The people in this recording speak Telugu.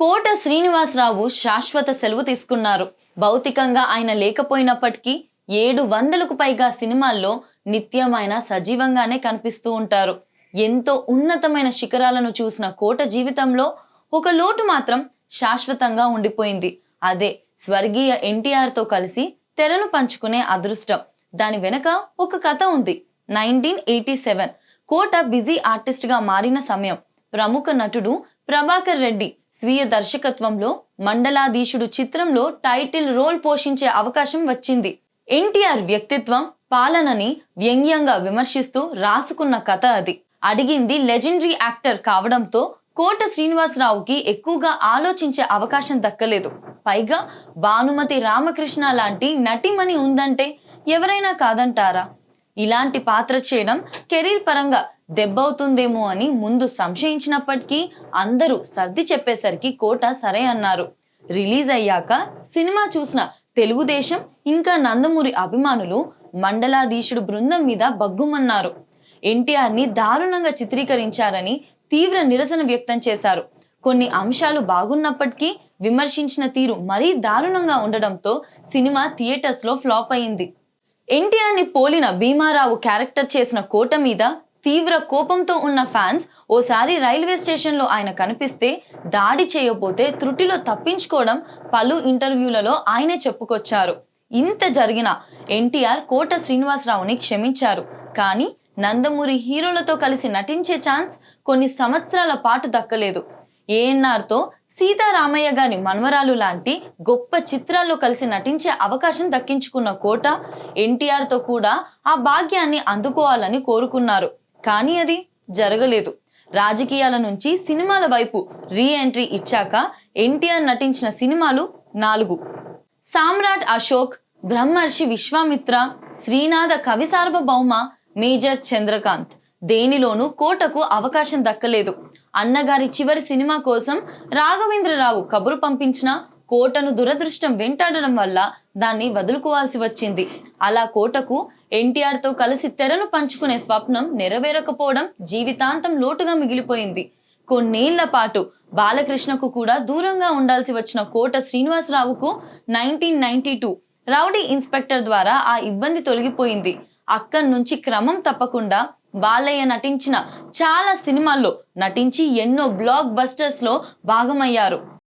కోట శ్రీనివాసరావు శాశ్వత సెలవు తీసుకున్నారు. భౌతికంగా ఆయన లేకపోయినప్పటికీ ఏడు వందలకు పైగా సినిమాల్లో నిత్యం ఆయన సజీవంగానే కనిపిస్తూ ఉంటారు. ఎంతో ఉన్నతమైన శిఖరాలను చూసిన కోట జీవితంలో ఒక లోటు మాత్రం శాశ్వతంగా ఉండిపోయింది. అదే స్వర్గీయ ఎన్టీఆర్తో కలిసి తెరను పంచుకునే అదృష్టం. దాని వెనక ఒక కథ ఉంది. Nineteen eighty seven Kota busy ఆర్టిస్ట్గా మారిన సమయం. ప్రముఖ నటుడు ప్రభాకర్ రెడ్డి స్వీయ దర్శకత్వంలో మండలాధీశుడు చిత్రంలో టైటిల్ రోల్ పోషించే అవకాశం వచ్చింది. ఎన్టీఆర్ వ్యక్తిత్వం పాలనని వ్యంగ్యంగా విమర్శిస్తూ రాసుకున్న కథ అది. అడిగింది లెజెండరీ యాక్టర్ కావడంతో కోట శ్రీనివాసరావుకి ఎక్కువగా ఆలోచించే అవకాశం దక్కలేదు. పైగా భానుమతి రామకృష్ణ లాంటి నటిమణి ఉందంటే ఎవరైనా కాదంటారా? ఇలాంటి పాత్ర చేయడం కెరీర్ పరంగా దెబ్బవుతుందేమో అని ముందు సంశయించినప్పటికీ అందరూ సర్ది చెప్పేసరికి కోట సరే అన్నారు. రిలీజ్ అయ్యాక సినిమా చూసిన తెలుగుదేశం ఇంకా నందమూరి అభిమానులు మండలాధీశుడు బృందం మీద బగ్గుమన్నారు ఎన్టీఆర్ని దారుణంగా చిత్రీకరించారని తీవ్ర నిరసన వ్యక్తం చేశారు. కొన్ని అంశాలు బాగున్నప్పటికీ విమర్శించిన తీరు మరీ దారుణంగా ఉండడంతో సినిమా థియేటర్స్లో ఫ్లాప్ అయింది. ఎన్టీఆర్ని పోలిన భీమారావు క్యారెక్టర్ చేసిన కోట మీద తీవ్ర కోపంతో ఉన్న ఫ్యాన్స్ ఓసారి రైల్వే స్టేషన్లో ఆయన కనిపిస్తే దాడి చేయబోతే త్రుటిలో తప్పించుకోవడం పలు ఇంటర్వ్యూలలో ఆయనే చెప్పుకొచ్చారు. ఇంత జరిగిన ఎన్టీఆర్ కోట శ్రీనివాసరావుని క్షమించారు. కానీ నందమూరి హీరోలతో కలిసి నటించే ఛాన్స్ కొన్ని సంవత్సరాల పాటు దక్కలేదు. ఏఎన్ఆర్తో సీతారామయ్య గారి మన్వరాలు లాంటి గొప్ప చిత్రాల్లో కలిసి నటించే అవకాశం దక్కించుకున్న కోట ఎన్టీఆర్తో కూడా ఆ భాగ్యాన్ని అందుకోవాలని కోరుకున్నారు. కానీ అది జరగలేదు. రాజకీయాల నుంచి సినిమాల వైపు రీ ఎంట్రీ ఇచ్చాక ఎన్టీఆర్ నటించిన సినిమాలు నాలుగు. సామ్రాట్ అశోక్ బ్రహ్మర్షి విశ్వామిత్ర శ్రీనాథ కవి సార్వభౌమ మేజర్ చంద్రకాంత్. దేనిలోనూ కోటకు అవకాశం దక్కలేదు. అన్నగారి చివరి సినిమా కోసం రాఘవేంద్రరావు కబురు పంపించిన కోటను దురదృష్టం వెంటాడడం వల్ల దాన్ని వదులుకోవాల్సి వచ్చింది. అలా కోటకు ఎన్టీఆర్తో కలిసి తెరను పంచుకునే స్వప్నం నెరవేరకపోవడం జీవితాంతం లోటుగా మిగిలిపోయింది. కొన్నేళ్ళ పాటు బాలకృష్ణకు కూడా దూరంగా ఉండాల్సి వచ్చిన Kota శ్రీనివాసరావుకు nineteen ninety two rowdy inspector ద్వారా ఆ ఇబ్బంది తొలగిపోయింది. అక్కడి నుంచి క్రమం తప్పకుండా బాలయ్య నటించిన చాలా సినిమాల్లో నటించి ఎన్నో బ్లాక్ బస్టర్స్లో భాగమయ్యారు.